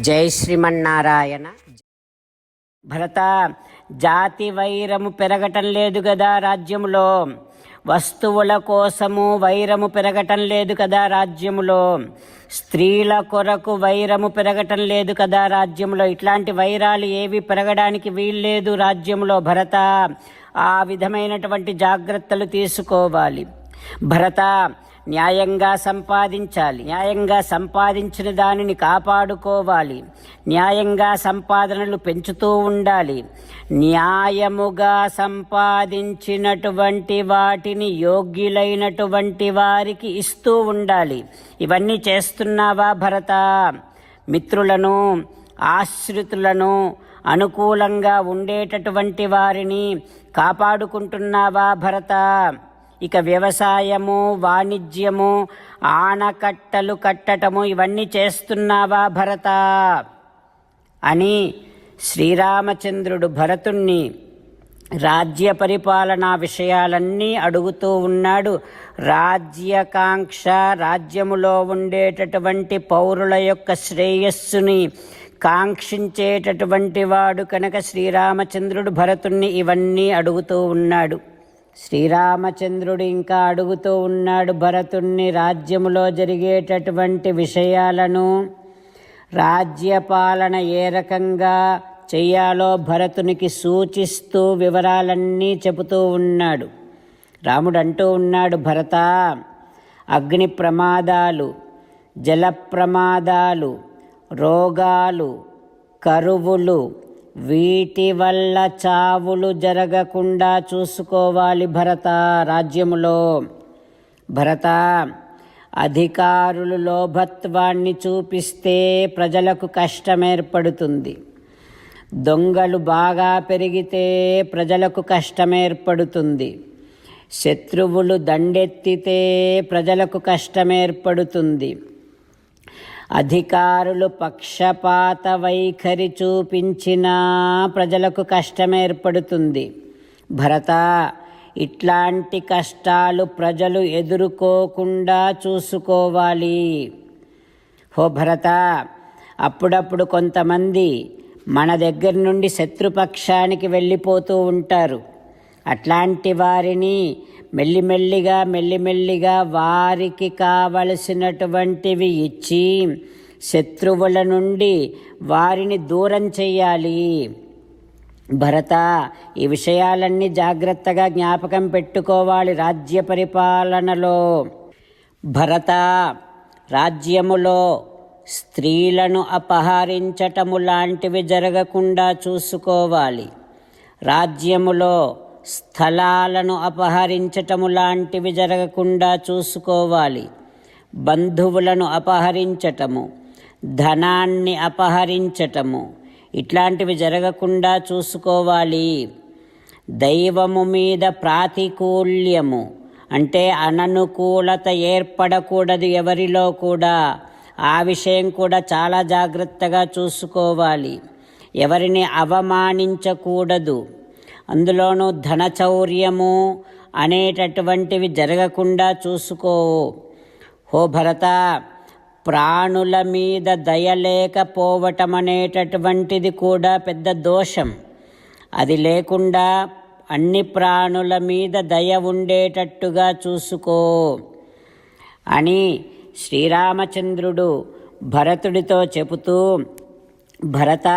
జై శ్రీమన్నారాయణ. భరత జాతి వైరము పెరగటం లేదు కదా రాజ్యములో. వస్తువుల కోసము వైరము పెరగటం లేదు కదా రాజ్యములో. స్త్రీల కొరకు వైరము పెరగటం లేదు కదా రాజ్యంలో ఇట్లాంటి వైరాలు ఏవి పెరగడానికి వీల్లేదు రాజ్యంలో భరత. ఆ విధమైనటువంటి జాగ్రత్తలు తీసుకోవాలి. భరత న్యాయంగా సంపాదించాలి. న్యాయంగా సంపాదించిన దానిని కాపాడుకోవాలి. న్యాయంగా సంపాదనలు పెంచుతూ ఉండాలి. న్యాయముగా సంపాదించినటువంటి వాటిని యోగ్యులైనటువంటి వారికి ఇస్తూ ఉండాలి. ఇవన్నీ చేస్తున్నావా భరత? మిత్రులను ఆశ్రితులను అనుకూలంగా ఉండేటటువంటి వారిని కాపాడుకుంటున్నావా భరత? ఇక వ్యవసాయము వాణిజ్యము ఆనకట్టలు కట్టటము ఇవన్నీ చేస్తున్నావా భరత? అని శ్రీరామచంద్రుడు భరతుణ్ణి రాజ్య పరిపాలనా విషయాలన్నీ అడుగుతూ ఉన్నాడు. రాజ్యకాంక్ష రాజ్యములో ఉండేటటువంటి పౌరుల యొక్క శ్రేయస్సుని కాంక్షించేటటువంటి వాడు కనుక శ్రీరామచంద్రుడు భరతుణ్ణి ఇవన్నీ అడుగుతూ ఉన్నాడు. శ్రీరామచంద్రుడు ఇంకా అడుగుతూ ఉన్నాడు భరతుణ్ణి రాజ్యములో జరిగేటటువంటి విషయాలను. రాజ్యపాలన ఏ రకంగా చెయ్యాలో భరతునికి సూచిస్తూ వివరాలన్నీ చెబుతూ ఉన్నాడు. రాముడు అంటూ ఉన్నాడు భరత అగ్ని ప్రమాదాలు జల ప్రమాదాలు రోగాలు కరువులు వీటి వల్ల చావులు జరగకుండా చూసుకోవాలి భరత రాజ్యములో. భరత అధికారులు లోభత్వాన్ని చూపిస్తే ప్రజలకు కష్టం ఏర్పడుతుంది దొంగలు బాగా పెరిగితే ప్రజలకు కష్టం ఏర్పడుతుంది శత్రువులు దండెత్తితే ప్రజలకు కష్టం ఏర్పడుతుంది అధికారులు పక్షపాత వైఖరి చూపించినా ప్రజలకు కష్టం ఏర్పడుతుంది భరత ఇట్లాంటి కష్టాలు ప్రజలు ఎదుర్కోకుండా చూసుకోవాలి. హో భరత అప్పుడప్పుడు కొంతమంది మన దగ్గర నుండి శత్రుపక్షానికి వెళ్ళిపోతూ ఉంటారు. అట్లాంటి వారిని మెల్లిమెల్లిగా మెల్లిమెల్లిగా వారికి కావలసినటువంటివి ఇచ్చి శత్రువుల నుండి వారిని దూరం చెయ్యాలి. భరత ఈ విషయాలన్నీ జాగ్రత్తగా జ్ఞాపకం పెట్టుకోవాలి రాజ్య పరిపాలనలో. భరత రాజ్యములో స్త్రీలను అపహరించటము లాంటివి జరగకుండా చూసుకోవాలి. రాజ్యములో స్థలాలను అపహరించటము లాంటివి జరగకుండా చూసుకోవాలి. బంధువులను అపహరించటము ధనాన్ని అపహరించటము ఇట్లాంటివి జరగకుండా చూసుకోవాలి. దైవము మీద ప్రాతికూల్యము అంటే అననుకూలత ఏర్పడకూడదు ఎవరిలో కూడా. ఆ విషయం కూడా చాలా జాగ్రత్తగా చూసుకోవాలి. ఎవరిని అవమానించకూడదు. అందులోనూ ధనచౌర్యము అనేటటువంటివి జరగకుండా చూసుకో. హో భరత ప్రాణుల మీద దయ లేకపోవటం అనేటటువంటిది కూడా పెద్ద దోషం. అది లేకుండా అన్ని ప్రాణుల మీద దయ ఉండేటట్టుగా చూసుకో. అని శ్రీరామచంద్రుడు భరతుడితో చెబుతూ భరత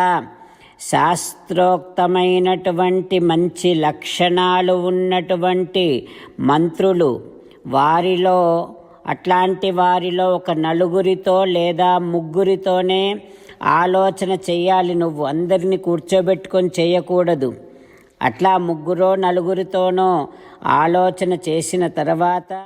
శాస్త్రోక్తమైనటువంటి మంచి లక్షణాలు ఉన్నటువంటి మంత్రులు వారిలో అట్లాంటి వారిలో ఒక నలుగురితో లేదా ముగ్గురితోనే ఆలోచన చేయాలి నువ్వు. అందరినీ కూర్చోబెట్టుకొని చేయకూడదు. అట్లా ముగ్గురో నలుగురితోనో ఆలోచన చేసిన తర్వాత